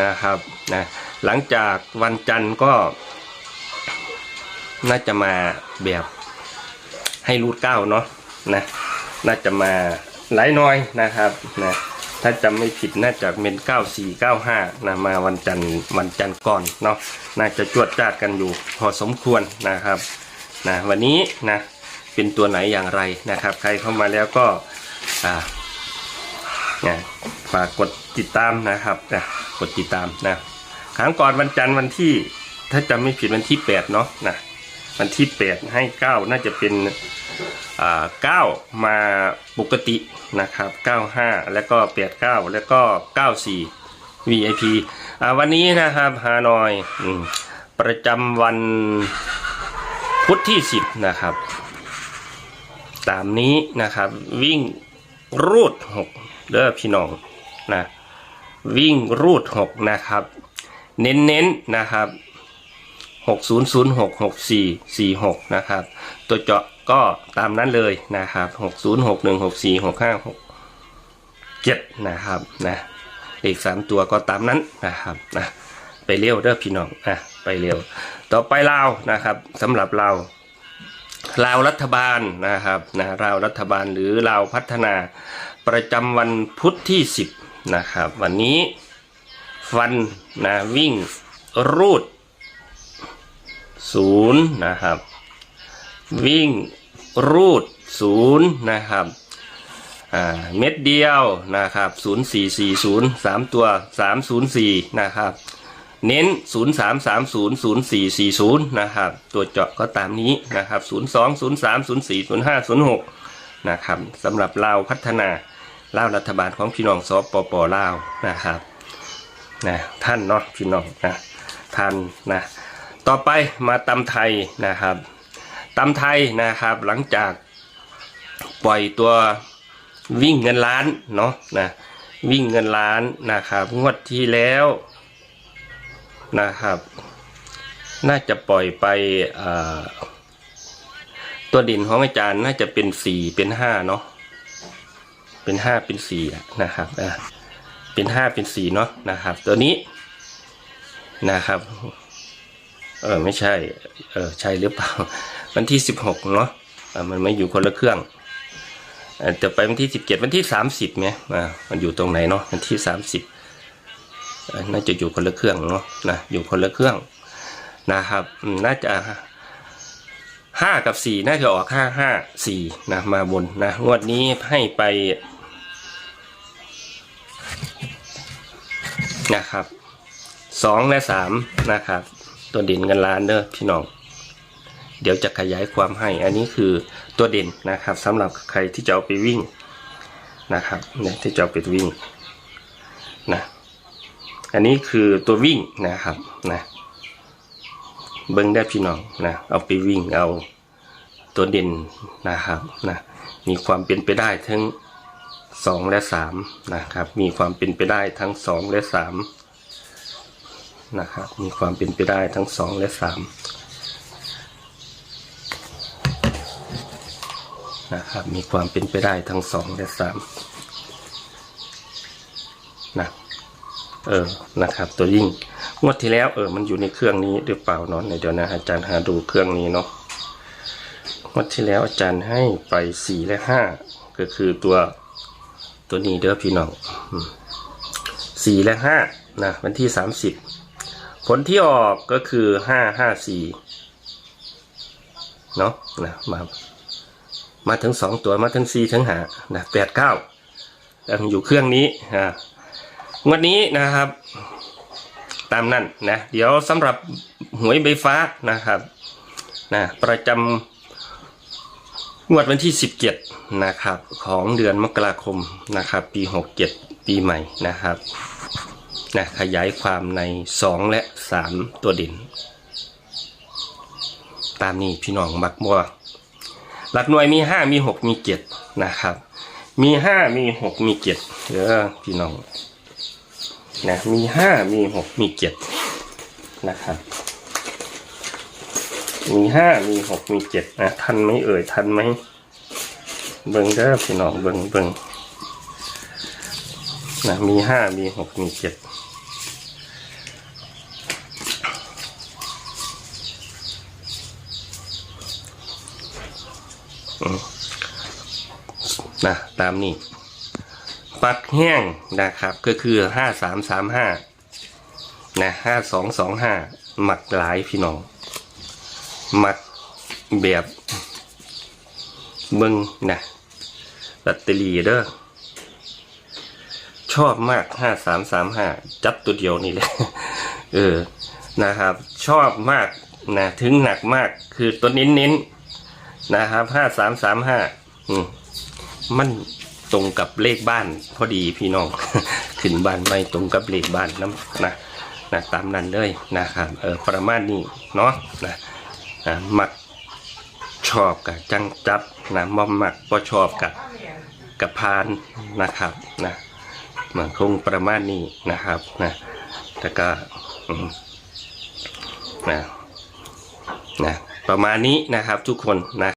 นะครับนะหลังจากวันจันทร์ก็ น่าจะมาแบบให้รูดเก้าเนาะนะน่าจะมาหลายน้อยนะครับนะถ้าจำไม่ผิดน่าจะเป็นเก้าสี่เก้าห้านะมาวันจันทร์วันจันทร์ก่อนเนาะน่าจะจวดจ้าดกันอยู่พอสมควรนะครับนะวันนี้นะเป็นตัวไหนอย่างไรนะครับ ใครเข้ามาแล้วก็อ่านะฝากกดติดตามนะครับนะ ดติดตามนะครั้งก่อนวันจันทร์วันที่ ถ้าจำไม่ผิดวันที่แปดเนาะนะวันที่แปดให้เก้าน่าจะเป็นอ่าเก้ามาปกตินะครับเก้าห้าแล้วก็แปดเก้าแล้วก็เก้าสี่ VIP อ่าวันนี้นะครับฮานอยอืประจำวันพุธที่สิบนะครับ ตามนี้นะครับวิ่งรูดหกเด้อพี่น้องนะ วิ่งรูดหกนะครับ เน้นๆนะครับ 60066446 นะครับ ตัวเจาะก็ตามนั้นเลยนะครับ 6061646567 นะครับนะเลขสามตัวก็ตามนั้นนะครับนะไปเร็วเด้อพี่น้องนะไปเร็ว ต่อไปลาวนะครับสำหรับเราลาวรัฐบาลนะครับนะลาวรัฐบาลหรือลาวพัฒนาประจำวันพุธที่ 10 นะครับ วันนี้ฟันนะวิ่งรูดศูนย์นะครับ วิ่งรูดศูนย์นะครับเม็ดเดียวนะครับศูนย์สี่สี่ศูนย์สามตัวสามศูนย์สี่นะครับ เน้นศูนย์สามสามศูนย์ศูนย์สี่สี่ศูนย์นะครับ ตัวเจาะก็ตามนี้นะครับศูนย์สองศูนย์สามศูนย์สี่ศูนย์ห้าศูนย์หกนะครับสำหรับลาพัฒนา ล่ารัฐบาลของพี่น้องสปปลาวนะครับนะท่านเนาะพี่น้องนะท่านนะต่อไปมาตำไทยนะครับตำไทยนะครับหลังจากปล่อยตัววิ่งเงินล้านเนาะนะวิ่งเงินล้านนะครับงวดที่แล้วนะครับ น่าจะปล่อยไปตัวดินของอาจารย์น่าจะเป็นสี่เป็นห้าเนาะ เป็นห้าเป็นสี่นะครับอะเป็นห้าเป็นสี่เนาะนะครับ ตัวนี้นะครับ เออไม่ใช่ เออใช่หรือเปล่า วันที่สิบหกเนาะอ่ามันไม่อยู่คนละเครื่องเออแต่ไปวันที่สิบเจ็ดวันที่สามสิบไหมอ่ามันอยู่ตรงไหนเนาะวันที่สามสิบน่าจะอยู่คนละเครื่องเนาะนะอยู่คนละเครื่องนะครับ น่าจะห้ากับสี่น่าจะออกห้าห้าสี่นะมาบนนะงวดนี้ให้ไป นะครับสองและสามนะครับ ตัวเด่นเงินล้านเด้อพี่น้อง เดี๋ยวจะขยายความให้ อันนี้คือตัวเด่นนะครับสำหรับใครที่จะเอาไปวิ่งนะครับเนี่ยที่จะเอาไปวิ่งนะอันนี้คือตัววิ่งนะครับนะเบิ้งได้พี่น้องนะเอาไปวิ่งเอาตัวเด่นนะครับนะมีความเป็นไปได้ทั้ง สองและสามนะครับ มีความเป็นไปได้ทั้งสองและสามนะครับ มีความเป็นไปได้ทั้งสองและสามนะครับ มีความเป็นไปได้ทั้งสองและสามนะเออ นะครับ ตัวยิ่งงวดที่แล้วเออ มันอยู่ในเครื่องนี้หรือเปล่าเนาะเดี๋ยวนะอาจารย์หาดูเครื่องนี้เนาะงวดที่แล้วอาจารย์ให้ไปสี่และห้าก็คือตัว ตัวนี้เด้อพี่น้องสี่และห้านะวันที่สามสิบผลที่ออกก็คือห้าห้าสี่เนาะนะมามาถึงสองตัวมาถึงสี่ถึงหานะแปดเก้าแต่อยู่เครื่องนี้อ่างวดนี้นะครับ ตามนั้นนะ เดี๋ยวสำหรับหวยใบฟ้านะครับนะประจำ งวดวันที่สิบเจ็ดนะครับ ของเดือนมกราคมนะครับ ปีหกเจ็ดปีใหม่นะครับนะขยายความใน 2 และ 3 ตัวเด่น ตามนี้พี่น้องมักมัวหลักหน่วยมี 5 มี 6 มี 7 นะครับ มี 5 มี 6 มี 7เด้อพี่น้องนะมี 5 มี 6 มี 7 นะครับ มีห้ามีหกมีเจ็ดนะทันไหมเอ่ยทันไหมเบิ้งเด้อพี่น้องเบิ้งเบิ้งนะมีห้ามีหกมีเจ็ดนะตามนี้ปักแห้งนะครับก็คือห้าสามสามห้านะห้าสองสองห้าหมักหลายพี่น้อง มักแบบเบิงนะแบตเตอรี่เด้อชอบมากห้าสามสามห้าจับตัวเดียวนี่เลยเออนะครับ ชอบมากนะถึงหนักมากคือตัวเน้นๆนนะครับห้าสามสามห้ามมันตรงกับเลขบ้านพอดีพี่น้อง ขึ้นบ้านไม่ตรงกับเลขบ้านน้ำนะนะตามนั้นเลยนะครับเออประมาณนี้เนาะนะ นะมักชอบกับจังจับนะมอมมักก็ชอบกับกับพานนะครับนะมันคงประมาณนี้นะครับนะแต่ก็นะนะประมาณนี้นะครับทุกคนนะ